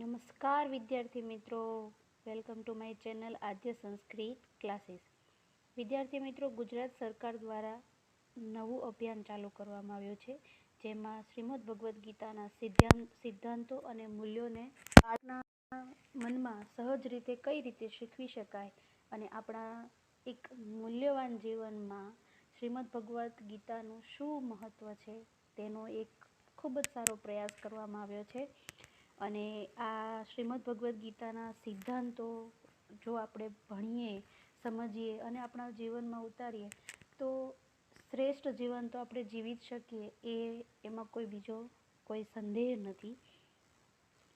નમસ્કાર વિદ્યાર્થી મિત્રો. Welcome to my channel Aadya Sanskrit classes વિદ્યાર્થી મિત્રો, ગુજરાત સરકાર દ્વારા નવું અભિયાન ચાલુ કરવામાં આવ્યું છે, જેમાં શ્રીમદ ભગવદ્ ગીતાના સિદ્ધાંત, સિદ્ધાંતો અને મૂલ્યોને આપણા મનમાં સહજ રીતે કઈ રીતે શીખવી શકાય અને આપણા એક મૂલ્યવાન જીવનમાં શ્રીમદ ભગવદ્ ગીતાનું શું મહત્ત્વ છે, તેનો એક ખૂબ જ સારો પ્રયાસ કરવામાં આવ્યો છે. અને આ શ્રીમદ ભગવદ્ ગીતાના સિદ્ધાંતો જો આપણે ભણીએ, સમજીએ અને આપણા જીવનમાં ઉતારીએ, તો શ્રેષ્ઠ જીવન તો આપણે જીવી જ શકીએ, એ એમાં કોઈ બીજો કોઈ સંદેહ નથી.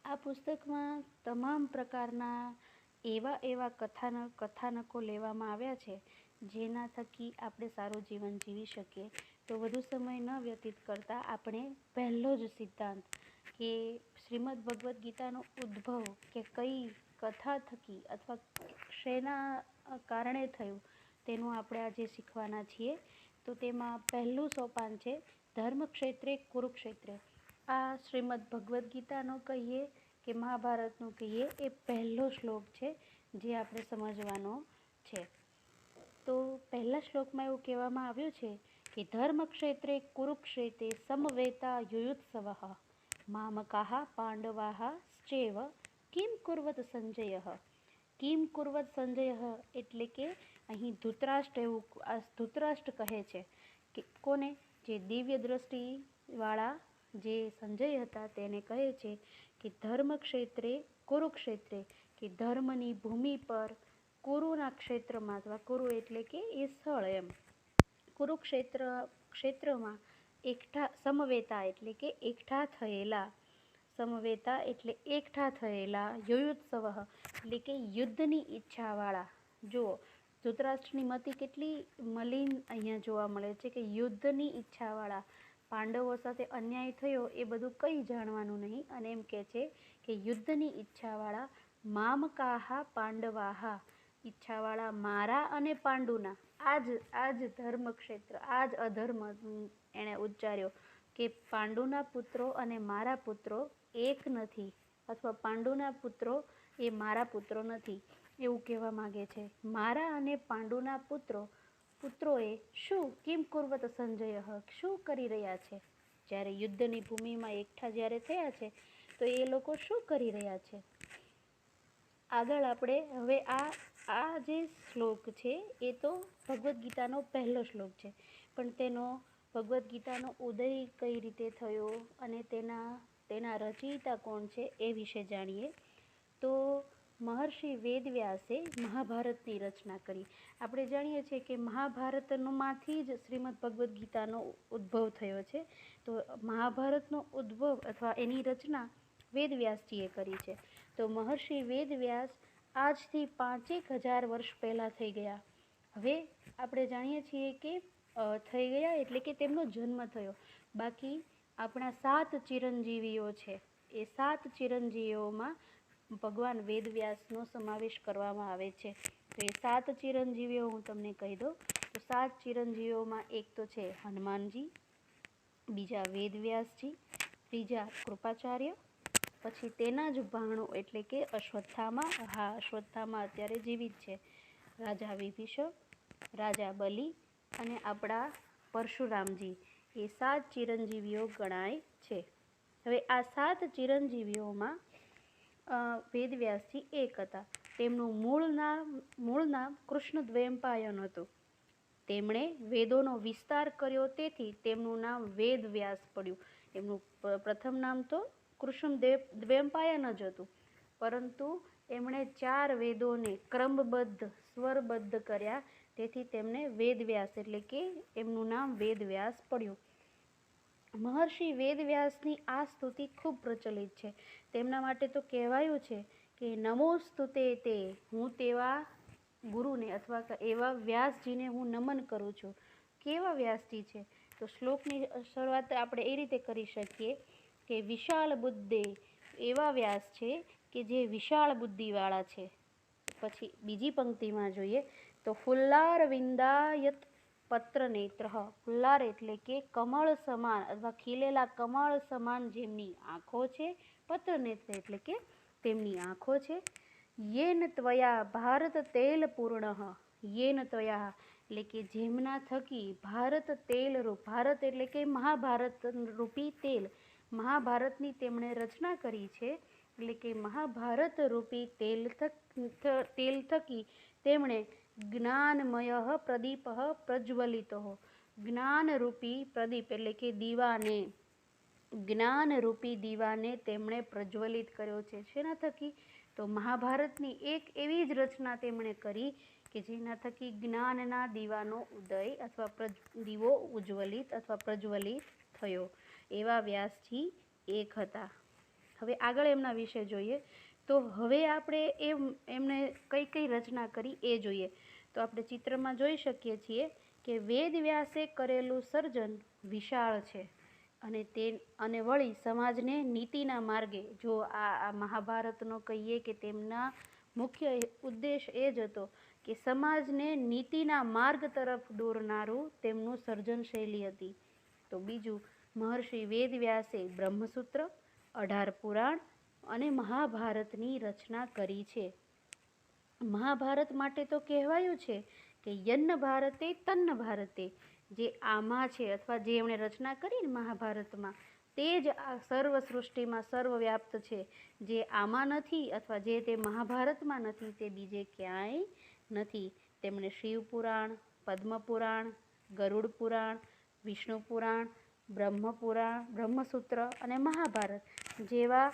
આ પુસ્તકમાં તમામ પ્રકારના એવા એવા કથાનક કથાનકો લેવામાં આવ્યા છે, જેના થકી આપણે સારું જીવન જીવી શકીએ. તો વધુ સમય ન વ્યતીત કરતાં આપણે પહેલો જ સિદ્ધાંત કે શ્રીમદ ભગવદ્ ગીતાનો ઉદ્ભવ કે કઈ કથા થકી અથવા શેના કારણે થયું, તેનું આપણે આજે શીખવાના છીએ. તો તેમાં પહેલું સોપાન છે ધર્મ ક્ષેત્રે કુરુક્ષેત્રે. આ શ્રીમદ ભગવદ્ ગીતાનો કહીએ કે મહાભારતનું કહીએ, એ પહેલો શ્લોક છે જે આપણે સમજવાનો છે. તો પહેલા શ્લોકમાં એવું કહેવામાં આવ્યું છે કે ધર્મ ક્ષેત્રે કુરુક્ષેત્રે સમવેતા યુયુત્સવ. મામકાહ पाण्डवाः શ્ચેવ કિમ કુર્વત સંજય કિમ કુર્વત સંજય એટલે કે અહીં ધૃતરાષ્ટ્ર એવું ધૃતરાષ્ટ્ર કહે છે કે કોને? જે દિવ્ય દ્રષ્ટિવાળા જે સંજય હતા તેને કહે છે કે ધર્મ ક્ષેત્રે કુરુક્ષેત્રે, કે ધર્મની ભૂમિ પર કુરુના ક્ષેત્રમાં અથવા કુરુ એટલે કે એ સ્થળ એમ. કુરુક્ષેત્ર, ક્ષેત્રમાં એકઠા, સમવેતા એટલે કે એકઠા થયેલા. સમવેતા એટલે એકઠા થયેલા, યુયુત્સવ એટલે કે યુદ્ધની ઈચ્છાવાળા. જુઓ, ધૃતરાષ્ટ્રની મતિ કેટલી મલિન અહીંયા જોવા મળે છે કે યુદ્ધની ઈચ્છાવાળા. પાંડવો સાથે અન્યાય થયો એ બધું કંઈ જાણવાનું નહીં અને એમ કહે છે કે યુદ્ધની ઈચ્છાવાળા મામકાહા પાંડવાહા. ઈચ્છાવાળા મારા અને પાંડુના. આ જ આ જ ધર્મક્ષેત્ર આ જ અધર્મ એણે ઉચ્ચાર્યો કે પાંડુના પુત્રો અને મારા પુત્રો એક નથી અથવા પાંડુના પુત્રો એ મારા પુત્રો નથી એવું કહેવા માગે છે. મારા અને પાંડુના પુત્રો, પુત્રોએ શું, કિમ કુર્વત સંજય શું કરી રહ્યા છે? જ્યારે યુદ્ધની ભૂમિમાં એકઠા જ્યારે થયા છે, તો એ લોકો શું કરી રહ્યા છે? આગળ આપણે હવે આ આ જે શ્લોક છે, એ તો ભગવદ્ ગીતાનો પહેલો શ્લોક છે. પણ તેનો ભગવદ્ ગીતાનો ઉદય કઈ રીતે થયો અને તેના તેના રચયિતા કોણ છે એ વિશે જાણીએ. તો મહર્ષિ વેદવ્યાસે મહાભારતની રચના કરી. આપણે જાણીએ છીએ કે મહાભારતમાંથી જ શ્રીમદ ભગવદ્ ગીતાનો ઉદ્ભવ થયો છે. તો મહાભારતનો ઉદ્ભવ અથવા એની રચના વેદવ્યાસજીએ કરી છે. તો મહર્ષિ વેદવ્યાસ આજથી પાંચેક હજાર વર્ષ પહેલાં થઈ ગયા. હવે આપણે જાણીએ છીએ કે થઈ ગયા એટલે કે તેમનો જન્મ થયો. બાકી આપણા સાત ચિરંજીવીઓ છે. એ સાત ચિરંજીવીઓમાં ભગવાન વેદવ્યાસનો સમાવેશ કરવામાં આવે છે. તો એ સાત ચિરંજીવીઓ હું તમને કહી દઉં. તો સાત ચિરંજીવીઓમાં એક તો છે હનુમાનજી, બીજા વેદવ્યાસજી ત્રીજા કૃપાચાર્ય, પછી તેના જ ભાણો એટલે કે અશ્વત્થામા. હા, અશ્વત્થામા અત્યારે જીવિત છે. રાજા વિભીષણ, રાજા બલિ અને આપણા પરશુરામજી. એ સાત ચિરંજીવીઓ ગણાય છે. હવે આ સાત ચિરંજીવીઓમાં વેદવ્યાસજી એક હતા. તેમનું મૂળ નામ મૂળ નામ કૃષ્ણ દ્વૈપાયન હતું. તેમણે વેદોનો વિસ્તાર કર્યો તેથી તેમનું નામ વેદવ્યાસ પડ્યું. એમનું પ્રથમ નામ તો કૃષ્ણ દેવ દ્વૈપાયન જ હતું. પરંતુ એમણે ચાર વેદોને ક્રમબદ્ધ, સ્વરબદ્ધ કર્યા. તેથી તેમને વેદવ્યાસ એટલે કે એમનું નામ વેદવ્યાસ પડ્યું. મહર્ષિ વેદવ્યાસની આ સ્તુતિ ખૂબ પ્રચલિત છે. તેમના માટે તો કહેવાયું છે કે નમો સ્તુતે તે, હું તેવા ગુરુને અથવા એવા વ્યાસજીને હું નમન કરું છું. કેવા વ્યાસજી છે? તો શ્લોકની શરૂઆત આપણે એ રીતે કરી શકીએ કે વિશાળ બુદ્ધે એવા વ્યાસ છે કે જે વિશાળ બુદ્ધિવાળા છે. પછી બીજી પંક્તિમાં જોઈએ તો ફુલ્લાર વિંદાયત પત્ર નેત્ર ફુલ્લાર એટલે કે કમળ સમાન અથવા ખીલેલા કમળ સમાન જેમની આંખો છે. પત્ર નેત્ર એટલે કે તેમની આંખો છે. યેન ત્વયા ભારત તેલ પૂર્ણ. યેન ત્વયા એટલે કે જેમના થકી ભારત તેલ રૂપ. ભારત એટલે કે મહાભારત રૂપી તેલ. મહાભારતની તેમણે રચના કરી છે. એટલે કે મહાભારત રૂપી તેલ થક તેલ થકી તેમણે જ્ઞાનમય પ્રદીપ પ્રજ્વલિત. જ્ઞાનરૂપી પ્રદીપ એટલે કે દીવાને. જ્ઞાનરૂપી દીવાને તેમણે પ્રજ્વલિત કર્યો છે. શેના થકી? તો મહાભારતની એક એવી જ રચના તેમણે કરી કે જેના થકી જ્ઞાનના દીવાનો ઉદય અથવા પ્રજ, દીવો ઉજ્જવલિત અથવા પ્રજ્વલિત થયો. એવા વ્યાસજી એક હતા. હવે આગળ એમના વિશે જોઈએ. તો હવે આપણે એમ, એમને કઈ કઈ રચના કરી એ જોઈએ. તો આપણે ચિત્રમાં જોઈ શકીએ છીએ કે વેદ વ્યાસે કરેલું સર્જન વિશાળ છે અને તે અને વળી સમાજને નીતિના માર્ગે, જો આ આ મહાભારતનો કહીએ કે તેમના મુખ્ય ઉદ્દેશ એ જ હતો કે સમાજને નીતિના માર્ગ તરફ દોરનારું તેમનું સર્જન શૈલી હતી. તો બીજું, મહર્ષિ વેદવ્યાસે બ્રહ્મસૂત્ર, અઢાર પુરાણ અને મહાભારતની રચના કરી છે. મહાભારત માટે તો કહેવાયું છે કે યન્ન ભારતે, તન્ન ભારતે જે આમાં છે અથવા જે એમણે રચના કરી ને મહાભારતમાં, તે જ આ સર્વ સૃષ્ટિમાં સર્વવ્યાપ્ત છે. જે આમાં નથી અથવા જે તે મહાભારતમાં નથી, તે બીજે ક્યાંય નથી. તેમણે શિવ પુરાણ પદ્મપુરાણ ગરુડ પુરાણ, વિષ્ણુ પુરાણ બ્રહ્મપુરાણ બ્રહ્મસૂત્ર અને મહાભારત જેવા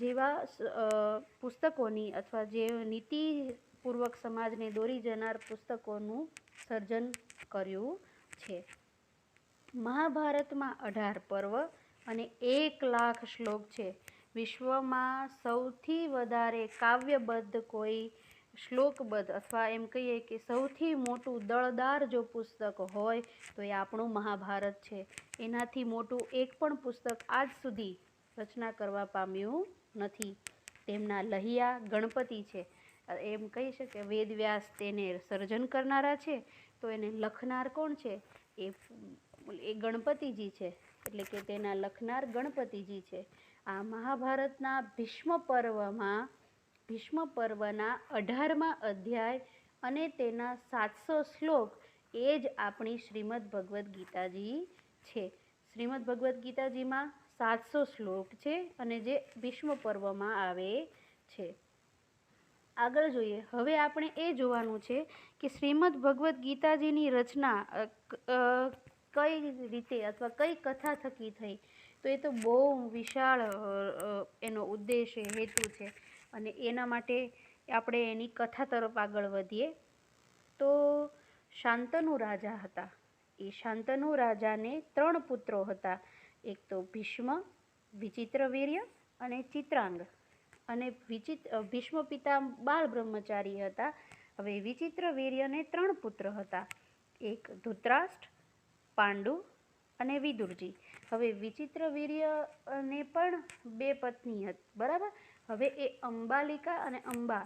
જેવા પુસ્તકોની અથવા જે નીતિપૂર્વક સમાજને દોરી જનાર પુસ્તકોનું સર્જન કર્યું છે. મહાભારતમાં અઢાર પર્વ અને એક લાખ શ્લોક છે. વિશ્વમાં સૌથી વધારે કાવ્યબદ્ધ કોઈ શ્લોકબદ્ધ અથવા એમ કહીએ કે સૌથી મોટું દળદાર જો પુસ્તક હોય તો એ આપણું મહાભારત છે. એનાથી મોટું એક પણ પુસ્તક આજ સુધી રચના કરવા પામ્યું નથી. તેમના લહિયા ગણપતિ છે. એમ કહી શકે વેદવ્યાસ તેને સર્જન કરનારા છે, તો એને લખનાર કોણ છે? એ એ ગણપતિજી છે, એટલે કે તેના લખનાર ગણપતિજી છે. આ મહાભારતના ભીષ્મ પર્વમાં, ભીષ્મ પર્વના અઢારમા અધ્યાય અને તેના સાતસો શ્લોક એ જ આપણી શ્રીમદ ભગવદ્ ગીતાજી છે. શ્રીમદ ભગવદ્ ગીતાજીમાં સાતસો શ્લોક છે અને જે ભીષ્મ પર્વમાં આવે છે. આગળ જોઈએ. હવે આપણે એ જોવાનું છે કે શ્રીમદ ભગવદ્ ગીતાજીની રચના કઈ રીતે અથવા કઈ કથા થકી થઈ? તો એ તો બહુ વિશાળ એનો ઉદ્દેશ હેતુ છે અને એના માટે આપણે એની કથા તરફ આગળ વધીએ. તો શાંતનુ રાજા હતા. એ શાંતનુ રાજાને ત્રણ પુત્રો હતા. એક તો ભીષ્મ, વિચિત્ર વીર્ય અને ચિત્રાંગ. અને વિચિત્ર ભીષ્મ પિતા બાળ બ્રહ્મચારી હતા. હવે વિચિત્ર વીર્યને ત્રણ પુત્ર હતા. એક ધૂતરાષ્ટ્ર, પાંડુ અને વિદુરજી. હવે વિચિત્ર વીર્યને પણ બે પત્ની હતી, બરાબર? હવે એ અંબાલિકા અને અંબા,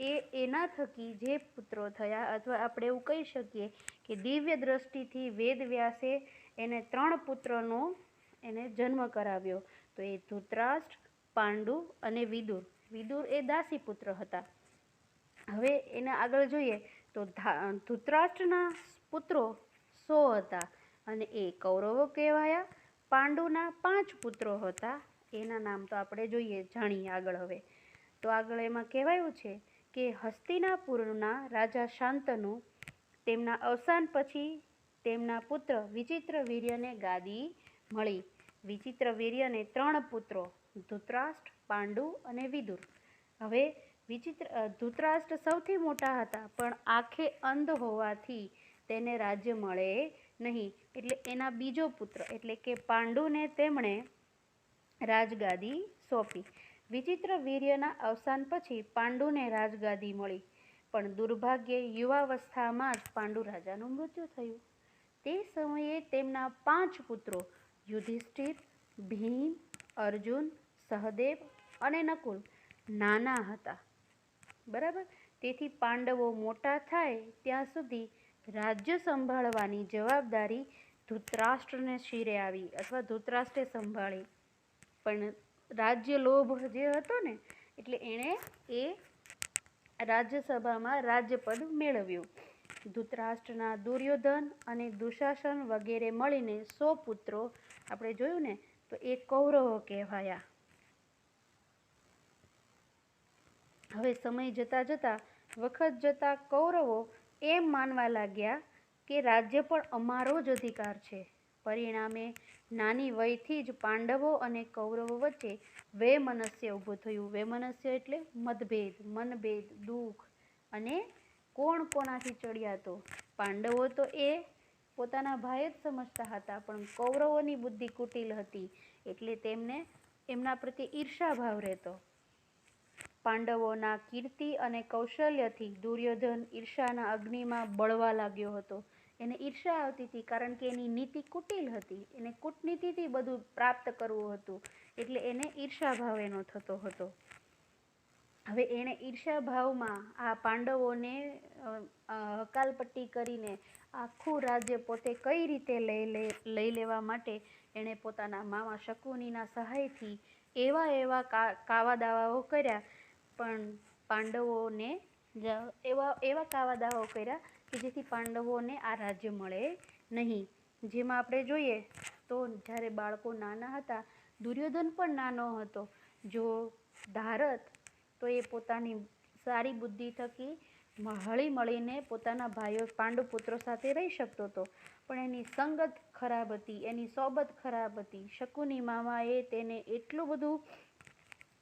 એ એના થકી જે પુત્રો થયા, અથવા આપણે એવું કહી શકીએ કે દિવ્ય દ્રષ્ટિથી વેદ વ્યાસે એને ત્રણ પુત્રનો એને જન્મ કરાવ્યો. તો એ ધૃતરાષ્ટ્ર, પાંડુ અને વિદુર. વિદુર એ દાસી પુત્ર હતા. હવે એને આગળ જોઈએ તો ધૃતરાષ્ટ્રના પુત્રો સો હતા અને એ કૌરવો કહેવાયા. પાંડુના પાંચ પુત્રો હતા. એના નામ તો આપણે જોઈએ, જાણીએ આગળ હવે. તો આગળ એમાં કહેવાયું છે કે હસ્તિનાપુરના રાજા શાંતનુ તેમના અવસાન પછી તેમના પુત્ર વિચિત્ર વીર્યને ગાદી મળી. વિચિત્ર વીર્યને ત્રણ પુત્રો, ધૃતરાષ્ટ્ર, પાંડુ અને વિદુર. હવે વિચિત્ર ધૃતરાષ્ટ્ર સૌથી મોટા હતા, પણ આંખે અંધ હોવાથી તેને રાજ્ય મળે નહીં. એટલે એના બીજો પુત્ર, એટલે કે પાંડુને તેમણે રાજગાદી સોંપી. વિચિત્ર વીર્યના અવસાન પછી પાંડુને રાજગાદી મળી, પણ દુર્ભાગ્યે યુવાવસ્થામાં જ પાંડુ રાજાનું મૃત્યુ થયું. તે સમયે તેમના પાંચ પુત્રો યુધિષ્ઠિર, ભીમ, અર્જુન, સહદેવ અને નકુલ નાના હતા. બરાબર? તેથી પાંડવો મોટા થાય ત્યાં સુધી રાજ્ય સંભાળવાની જવાબદારી ધૃતરાષ્ટ્રને શિરે આવી અથવા ધૃતરાષ્ટ્રે સંભાળી. પણ રાજ્ય લોભ જે હતો ને, એટલે એણે એ રાજ્યસભામાં રાજ્યપદ મેળવ્યું. ધૃતરાષ્ટ્રના દુર્યોધન અને દુશાસન વગેરે મળીને સો પુત્રો આપણે જોયું ને, તો એ કૌરવો કહેવાયા. હવે સમય જતાં જતાં, વખત જતાં કૌરવો એમ માનવા લાગ્યા કે રાજ્ય પણ અમારો જ અધિકાર છે. પરિણામે નાની વયથી જ પાંડવો અને કૌરવો વચ્ચે વૈમનસ્ય ઊભું થયું. વૈમનસ્ય એટલે મતભેદ, મનભેદ, દુઃખ. અને કોણ કોણાથી ચડ્યા તો? પાંડવો તો એ પોતાના ભાઈ જ સમજતા હતા, પણ કૌરવોની બુદ્ધિ કુટિલ હતી એટલે તેમને એમના પ્રત્યે ઈર્ષાભાવ રહેતો. પાંડવોના કીર્તિ અને કૌશલ્યથી દુર્યોધન ઈર્ષાના અગ્નિમાં બળવા લાગ્યો હતો. એને ઈર્ષા આવતી હતી કારણ કે એની નીતિ કુટિલ હતી. એને કૂટનીતિથી બધું પ્રાપ્ત કરવું હતું એટલે એને ઈર્ષાભાવ એનો થતો હતો. હવે એણે ઈર્ષાભાવમાં આ પાંડવોને હકાલપટ્ટી કરીને આખું રાજ્ય પોતે કઈ રીતે લઈ લે, લઈ લેવા માટે એણે પોતાના મામા શકુનીના સહાયથી એવા એવા કાવા દાવાઓ કર્યા. પણ પાંડવોને એવા એવા કાવા દાવાઓ કર્યા કે જેથી પાંડવોને આ રાજ્ય મળે નહીં. જેમાં આપણે જોઈએ તો જ્યારે બાળકો નાના હતા, દુર્યોધન પણ નાનો હતો. જો ધારત તો એ પોતાની સારી બુદ્ધિ થકી હળી મળીને પોતાના ભાઈઓ, પાંડુ પુત્રો સાથે રહી શકતો હતો. પણ એની સંગત ખરાબ હતી, એની સોબત ખરાબ હતી. શકુની મામાએ તેને એટલું બધું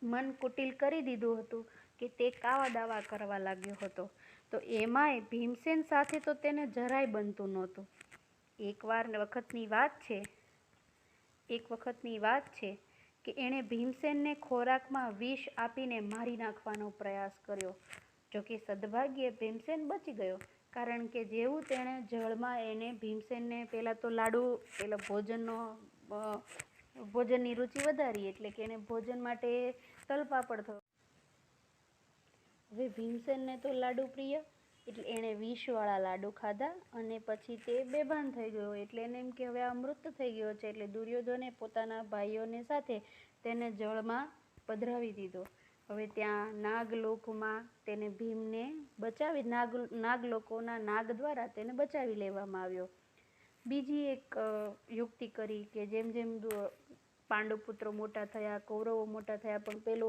મન કુટિલ કરી દીધું હતું કે તે કાવા દાવા કરવા લાગ્યો હતો. તો એમાંય ભીમસેન સાથે તો તેને જરાય બનતું નહોતું. એકવાર વખતની વાત છે, એક વખતની વાત છે કે એણે ભીમસેનને ખોરાકમાં વિષ આપીને મારી નાખવાનો પ્રયાસ કર્યો. જોકે સદભાગ્યે ભીમસેન બચી ગયો. કારણ કે જેવું તેણે જળમાં એને ભીમસેનને પહેલાં તો લાડુ પેલા ભોજનનો ભોજનની રુચિ વધારી એટલે કે એને ભોજન માટે તલપાપડ થયો. હવે ભીમસેનને તો લાડુ પ્રિય, એટલે એણે વિષવાળા લાડુ ખાધા અને પછી તે બેભાન થઈ ગયો. એટલે એને એમ કે હવે આ મૃત થઈ ગયો છે એટલે દુર્યોધને પોતાના ભાઈઓને સાથે તેને જળમાં પધરાવી દીધો. હવે ત્યાં નાગલોકમાં તેને ભીમને બચાવી, નાગ, નાગલોકોના નાગ દ્વારા તેને બચાવી લેવામાં આવ્યો. બીજી એક યુક્તિ કરી કે જેમ જેમ પાંડવ પુત્રો મોટા થયા, કૌરવો મોટા થયા, પણ પેલો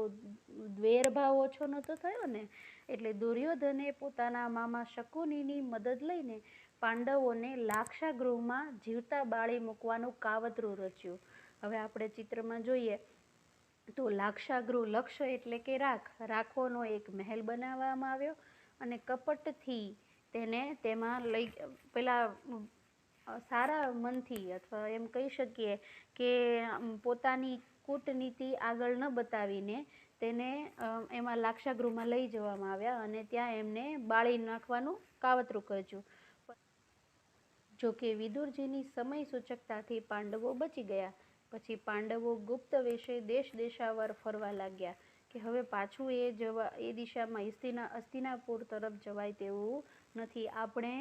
દ્વેરભાવ ઓછો નહોતો થયો ને, એટલે દુર્યોધને પોતાના મામા શકુનીની મદદ લઈને પાંડવોને લાક્ષાગૃહમાં જીવતા બાળી મૂકવાનું કાવતરું રચ્યું. હવે આપણે ચિત્રમાં જોઈએ. તો લાક્ષાગૃહ લક્ષ્ય એટલે કે રાખ. રાખોનો એક મહેલ બનાવવામાં આવ્યો અને કપટથી તેને તેમાં લઈ, પેલા સારા મનથી અથવા એમ કહી શકીએ કે પોતાની કૂટનીતિ આગળ ન બતાવીને તેને એમાં લાક્ષાગૃહમાં લઈ જવામાં આવ્યા અને ત્યાં એમને બાળી નાખવાનું કાવતરું કર્યું. જોકે વિદુરજીની સમય સૂચકતાથી પાંડવો બચી ગયા. પછી પાંડવો ગુપ્ત વેશે દેશ દેશાવર ફરવા લાગ્યા કે હવે પાછું એ જવા, એ દિશામાં હસ્તિના હસ્તિનાપુર તરફ જવાય તેવું નથી. આપણે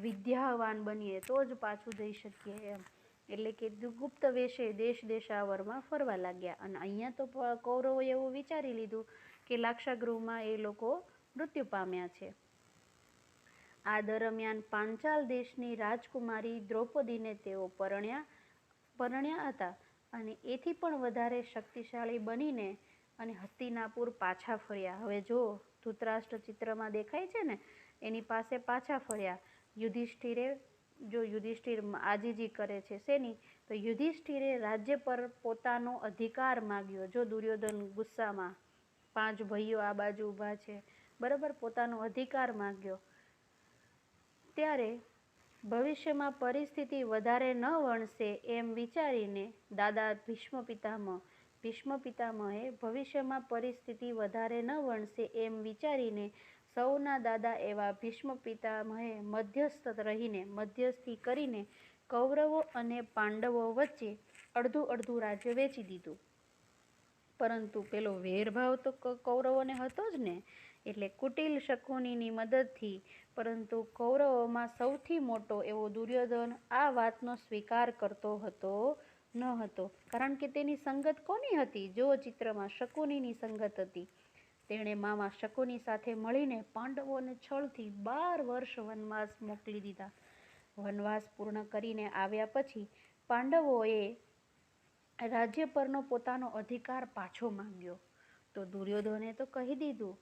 વિદ્યાવાન બનીએ તો જ પાછું જઈ શકીએ એમ. એટલે કે ગુપ્ત વેશે દેશ દેશાવરમાં ફરવા લાગ્યા. અને અહીંયા તો કૌરવોએ એવું વિચારી લીધું કે લાક્ષાગૃહમાં એ લોકો મૃત્યુ પામ્યા છે. આ દરમિયાન પાંચાલ દેશની રાજકુમારી દ્રૌપદીને તેઓ પરણ્યા. પરણ્યા હતા અને એથી પણ વધારે શક્તિશાળી બનીને અને હસ્તિનાપુર પાછા ફર્યા. હવે જો ધૃતરાષ્ટ્ર ચિત્રમાં દેખાય છે ને, એની પાસે પાછા ફર્યા. યુધિષ્ઠિરે, જો યુધિષ્ઠિર આજીજી કરે છે શેની, તો યુધિષ્ઠિરે રાજ્ય પર પોતાનો અધિકાર માગ્યો. જો દુર્યોધન ગુસ્સામાં, પાંચ ભાઈઓ આ બાજુ ઊભા છે, બરાબર પોતાનો અધિકાર માગ્યો. ત્યારે ભવિષ્યમાં પરિસ્થિતિ વધારે ન વણશે એમ વિચારીને દાદા ભીષ્મ પિતામહ ભીષ્મ પિતામહે ભવિષ્યમાં પરિસ્થિતિ વધારે ન વણશે એમ વિચારીને સૌના દાદા એવા ભીષ્મ પિતામહે મધ્યસ્થ રહીને, મધ્યસ્થી કરીને કૌરવો અને પાંડવો વચ્ચે અડધું અડધું રાજ્ય વેચી દીધું. પરંતુ પેલો વેરભાવ તો કૌરવોને હતો જ ને. એટલે કુટિલ શકુનીની મદદથી, પરંતુ કૌરવોમાં સૌથી મોટો એવો દુર્યોધન આ વાતનો સ્વીકાર કરતો હતો ન હતો. કારણ કે તેની સંગત કોની હતી? જો ચિત્રમાં શકુનીની સંગત હતી. તેણે મામા શકુની સાથે મળીને પાંડવોને છળથી બાર વર્ષ વનવાસ મોકલી દીધા. વનવાસ પૂર્ણ કરીને આવ્યા પછી પાંડવોએ રાજ્ય પરનો પોતાનો અધિકાર પાછો માંગ્યો. તો દુર્યોધને તો કહી દીધું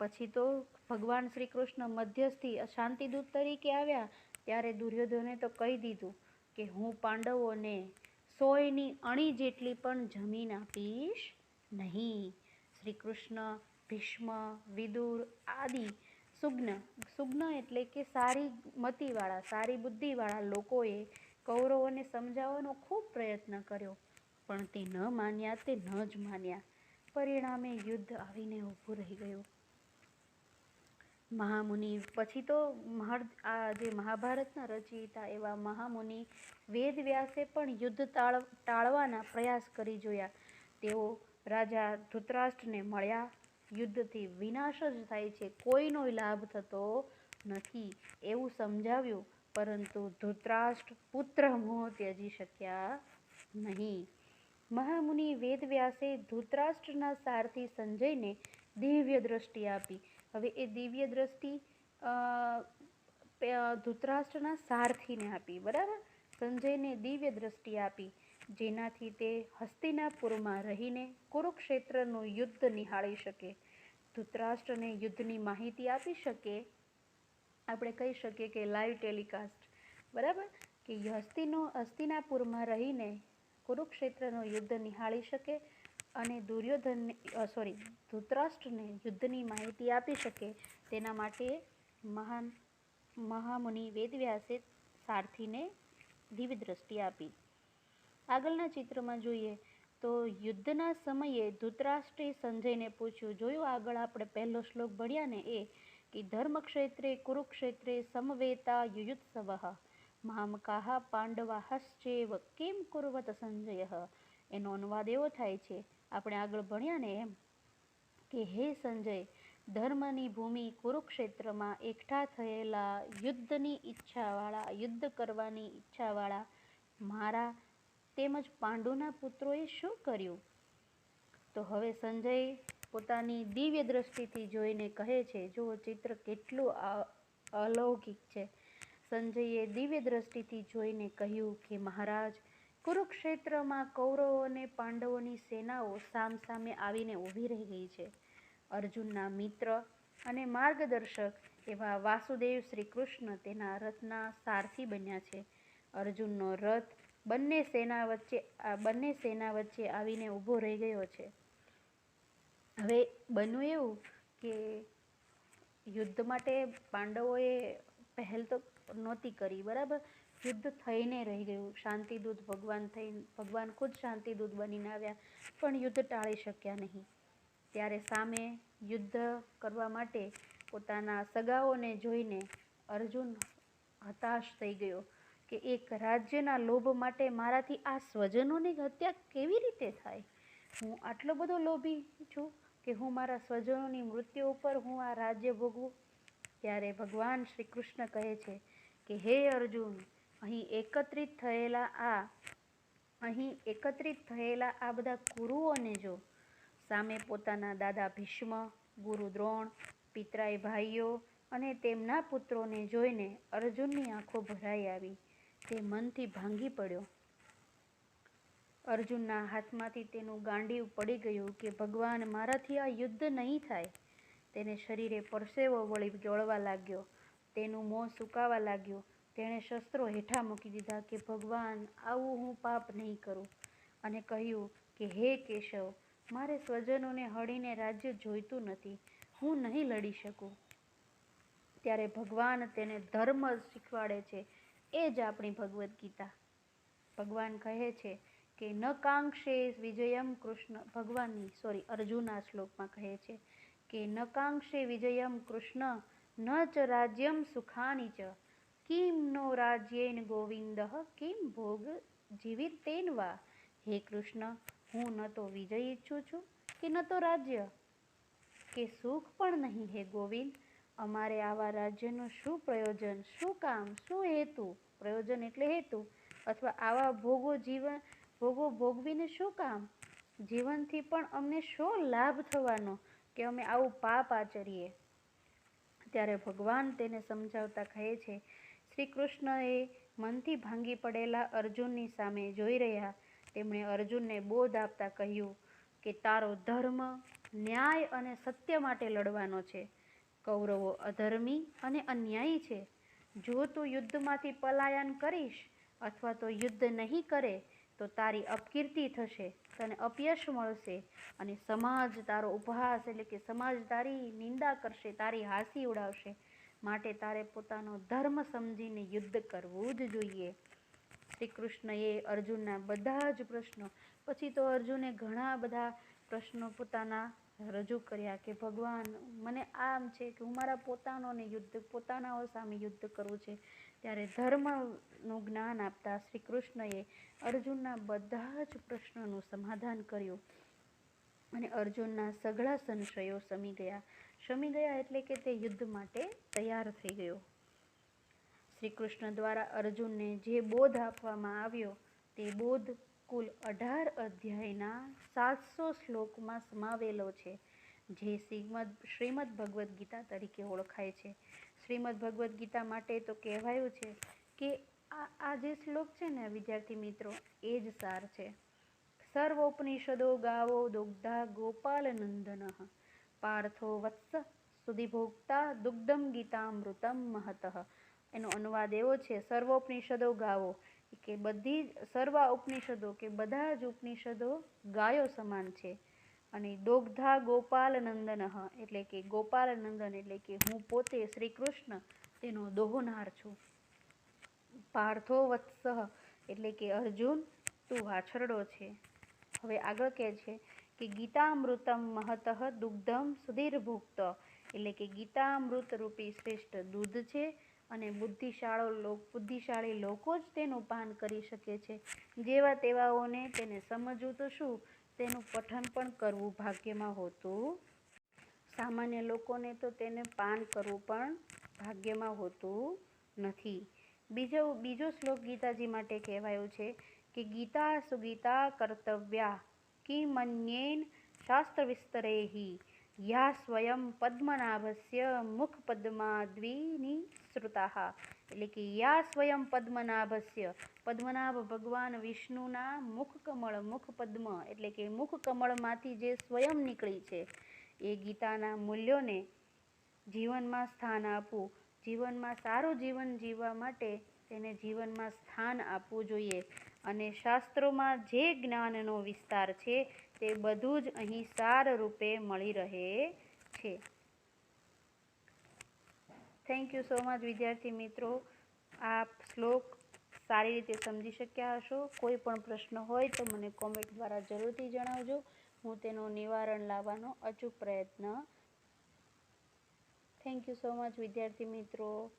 પછી તો ભગવાન શ્રી કૃષ્ણ મધ્યસ્થી શાંતિદૂત તરીકે આવ્યા, ત્યારે દુર્યોધને તો કહી દીધું કે હું પાંડવોને સોયની અણી જેટલી પણ જમીન આપીશ નહીં. શ્રી કૃષ્ણ ભીષ્મ, વિદુર આદિ સુગ્ન સુગ્ન એટલે કે સારી મતિવાળા, સારી બુદ્ધિવાળા લોકોએ કૌરવોને સમજાવવાનો ખૂબ પ્રયત્ન કર્યો, પણ તે ન માન્યા તે ન જ માન્યા. પરિણામે યુદ્ધ આવીને ઊભું રહી ગયું. મહામુનિ. પછી તો આ જે મહાભારતના રચયિતા એવા મહામુનિ વેદવ્યાસે પણ યુદ્ધ ટાળ ટાળવાના પ્રયાસ કરી જોયા. તેઓ રાજા ધૃતરાષ્ટ્રને મળ્યા. યુદ્ધથી વિનાશ જ થાય છે. કોઈનો લાભ થતો નથી એવું સમજાવ્યું, પરંતુ ધૃતરાષ્ટ્ર પુત્ર મોહ ત્યજી શક્યા નહીં. મહામુનિ વેદવ્યાસે ધૃતરાષ્ટ્રના સારથી સંજયને દિવ્ય દ્રષ્ટિ આપી. હવે એ દિવ્ય દ્રષ્ટિ ધૃતરાષ્ટ્રના સારથીને આપી, બરાબર? સંજયને દિવ્ય દ્રષ્ટિ આપી, જેનાથી તે હસ્તિનાપુરમાં રહીને કુરુક્ષેત્રનું યુદ્ધ નિહાળી શકે, ધૃતરાષ્ટ્રને યુદ્ધની માહિતી આપી શકે. આપણે કહી શકીએ કે લાઈવ ટેલિકાસ્ટ બરાબર? કે હસ્તિનો, હસ્તિનાપુરમાં રહીને કુરુક્ષેત્રનું યુદ્ધ નિહાળી શકે અને દુર્યોધનને સોરી ધૃતરાષ્ટ્રને યુદ્ધની માહિતી આપી શકે તેના માટે મહાન, મહામુનિ વેદવ્યાસે સારથીને દિવ્ય દ્રષ્ટિ આપી. આગળના ચિત્રમાં જોઈએ તો યુદ્ધના સમયે ધૃતરાષ્ટ્રે સંજયને પૂછ્યું, જોયું આગળ આપણે પહેલો શ્લોક ભણ્યા ને એ, કે ધર્મ ક્ષેત્રે કુરુક્ષેત્રે સમવેતા યુયુત્સવ મામકાહ પાંડવાહશ્ચેવ કેમ કુર્વત સંજય? એનો અનુવાદ એવો થાય છે આપણે આગળ ભણ્યા ને એમ કે હે સંજય, ધર્મની ભૂમિ કુરુક્ષેત્રમાં એકઠા થયેલા યુદ્ધની ઈચ્છાવાળા, યુદ્ધ કરવાની ઈચ્છાવાળા મારા તેમજ પાંડુના પુત્રોએ શું કર્યું? તો હવે સંજય પોતાની દિવ્ય દ્રષ્ટિથી જોઈને કહે છે જો ચિત્ર કેટલું અલૌકિક છે. સંજયે દિવ્ય દ્રષ્ટિથી જોઈને કહ્યું કે મહારાજ કુરુક્ષેત્રમાં કૌરવો અને પાંડવોની સેનાઓ સામસામે આવીને ઊભી રહી ગઈ છે. અર્જુનના મિત્ર અને માર્ગદર્શક એવા વાસુદેવ શ્રી કૃષ્ણ તેના રથના સારથી બન્યા છે. અર્જુનનો રથ બંને સેના વચ્ચે બંને સેના વચ્ચે આવીને ઊભો રહી ગયો છે. હવે બન્યું એવું કે યુદ્ધ માટે પાંડવોએ પહેલ તો નહોતી કરી, બરાબર? યુદ્ધ થઈને રહી ગયું. શાંતિદૂત ભગવાન થઈ, ભગવાન ખુદ શાંતિદૂત બનીને આવ્યા, પણ યુદ્ધ ટાળી શક્યા નહીં. ત્યારે સામે યુદ્ધ કરવા માટે પોતાના સગાઓને જોઈને અર્જુન હતાશ થઈ ગયો કે એક રાજ્યના લોભ માટે મારાથી આ સ્વજનોની હત્યા કેવી રીતે થાય? હું આટલો બધો લોભી છું કે હું મારા સ્વજનોની મૃત્યુ ઉપર હું આ રાજ્ય ભોગવું? ત્યારે ભગવાન શ્રી કૃષ્ણ કહે છે કે, હે અર્જુન અહીં એકત્રિત થયેલા આ, અહીં એકત્રિત થયેલા આ બધા ગુરુઓને જો સામે પોતાના દાદા ભીષ્મ, ગુરુ દ્રોણ પિતરાય ભાઈઓ અને તેમના પુત્રોને જોઈને અર્જુનની આંખો ભરાઈ આવી. તે મનથી ભાંગી પડ્યો. અર્જુનના હાથમાંથી તેનું ગાંડિયું પડી ગયું કે ભગવાન મારાથી આ યુદ્ધ નહીં થાય. તેને શરીરે પરસેવો વળી જોળવા લાગ્યો. તેનું મોં સુકાવા લાગ્યું. તેણે શસ્ત્રો હેઠા મૂકી દીધા કે, ભગવાન, આવું હું પાપ નહીં કરું. અને કહ્યું કે, હે કેશવ, મારે સ્વજનોને હળીને રાજ્ય જોઈતું નથી. હું નહીં લડી શકું. ત્યારે ભગવાન તેને ધર્મ શીખવાડે છે. એ જ આપણી ભગવદ્ ગીતા. ભગવાન કહે છે કે, ન કાંક્ષે વિજયમ કૃષ્ણ. ભગવાનની સોરી અર્જુના શ્લોકમાં કહે છે કે, ન કાંક્ષે વિજયમ કૃષ્ણ, ન ચ રાજ્યમ સુખાની ચ. કિમ નો રાજ્યેન ગોવિંદ કિમ ભોગ જીવિતેન વા હે કૃષ્ણ હું ન તો વિજય ઈચ્છું છું કે ન તો રાજ્ય. કે સુખ પણ નહીં, હે ગોવિંદ? અમારે આવા રાજ્યનું શું પ્રયોજન? શું કામ? શું હેતુ? પ્રયોજન એટલે હેતુ. અથવા આવા ભોગો જીવન ભોગો ભોગવીને શું કામ? જીવનથી પણ અમને શો લાભ થવાનો કે અમે આવું પાપ આચરીએ? ત્યારે ભગવાન તેને સમજાવતા કહે છે શ્રી કૃષ્ણએ મનથી ભાંગી પડેલા અર્જુનની સામે જોઈ રહ્યા. તેમણે અર્જુનને બોધ આપતા કહ્યું કે, તારો ધર્મ ન્યાય અને સત્ય માટે લડવાનો છે. કૌરવો અધર્મી અને અન્યાયી છે. જો તું યુદ્ધમાંથી પલાયન કરીશ અથવા તો યુદ્ધ નહીં કરે, તો તારી અપકીર્તિ થશે, તને અપયશ મળશે અને સમાજ તારો ઉપહાસ એટલે કે સમાજ તારી નિંદા કરશે, તારી હાસી ઉડાવશે. માટે તારે પોતાનો ધર્મ સમજીને યુદ્ધ કરવું જ જોઈએ. શ્રી કૃષ્ણએ અર્જુનના બધા જ પ્રશ્નો, પછી તો અર્જુને ઘણા બધા પ્રશ્નો પોતાના રજૂ કર્યા કે, ભગવાન, મને આમ છે કે હું મારા પોતાનોને યુદ્ધ પોતાનાઓ સામે યુદ્ધ કરવું છે. ત્યારે ધર્મનું જ્ઞાન આપતા શ્રી કૃષ્ણએ અર્જુનના બધા જ પ્રશ્નોનું સમાધાન કર્યું. અને અર્જુનના સઘળા સંશયો સમી ગયા. શમી ગયા એટલે કે તે યુદ્ધ માટે તૈયાર થઈ ગયો. શ્રી કૃષ્ણ દ્વારા અર્જુનને જે બોધ આપવામાં આવ્યો તે બોધ કુલ અઢાર અધ્યાયના સાતસો શ્લોકમાં સમાવેલો છે, જે શ્રીમદ શ્રીમદ ભગવદ્ ગીતા તરીકે ઓળખાય છે. શ્રીમદ ભગવદ્ ગીતા માટે તો કહેવાયું છે કે આ આ જે શ્લોક છે ને વિદ્યાર્થી મિત્રો, એ જ સાર છે. સર્વોપનિષદો ગાવો દુગ્ધા ગોપાલ નંદન પાર્થો વત્સ ભોગતા દુગ્ધમ ગીતામૃતમ મહતઃ. એનો અનુવાદ એવો છે, સર્વોપનિષદો ગાવો કે બધી જ સર્વ ઉપનિષદો કે બધા જ ઉપનિષદો ગાયો સમાન છે. અને દોગ્ધા ગોપાલ નંદન એટલે કે ગોપાલ નંદન એટલે કે હું પોતે શ્રી કૃષ્ણ તેનો દોહનાર છું. પાર્થો વત્સહ એટલે કે અર્જુન તું વાછરડો છે. હવે આગળ કહે છે કે ગીતામૃતમ મહતઃ દુગ્ધમ સુધીર ભુક્ત એટલે કે ગીતામૃત રૂપી શ્રેષ્ઠ દૂધ છે અને બુદ્ધિશાળો લોક, બુદ્ધિશાળી લોકો જ તેનું પાન કરી શકે છે. જેવા તેવાઓને તેને સમજવું તો શું? તેનું પઠન પણ કરવું ભાગ્યમાં હોતું. સામાન્ય લોકોને તો તેને પાન કરવું પણ ભાગ્યમાં હોતું નથી. બીજો બીજો શ્લોક ગીતાજી માટે કહેવાયો છે કે ગીતા સુગીતા કર્તવ્યા કિમન્યેન શાસ્ત્ર या સ્વયં પદ્મનાભસ્ય મુખ પદ્માદ્વિની શ્રુતા એટલે કે યા સ્વયં પદ્મનાભસ્ય પદ્મનાભ ભગવાન વિષ્ણુના મુખ કમળ મુખ પદ્મ એટલે કે મુખ કમળમાંથી જે સ્વયં નીકળી છે, એ ગીતાના મૂલ્યોને જીવનમાં સ્થાન આપવું, જીવનમાં સારું જીવન જીવવા માટે તેને જીવનમાં સ્થાન આપવું જોઈએ. અને શાસ્ત્રોમાં જે જ્ઞાનનો વિસ્તાર છે, તે બધું જ અહીં સાર રૂપે મળી રહે છે. થેન્ક યુ સો મચ વિદ્યાર્થી મિત્રો. આ શ્લોક સારી રીતે સમજી શક્યા હશો. કોઈ પણ પ્રશ્ન હોય તો મને કોમેન્ટ દ્વારા જરૂરથી જણાવજો. હું તેનું નિવારણ લાવવાનો અચૂક પ્રયત્ન. થેન્ક યુ સો મચ વિદ્યાર્થી મિત્રો.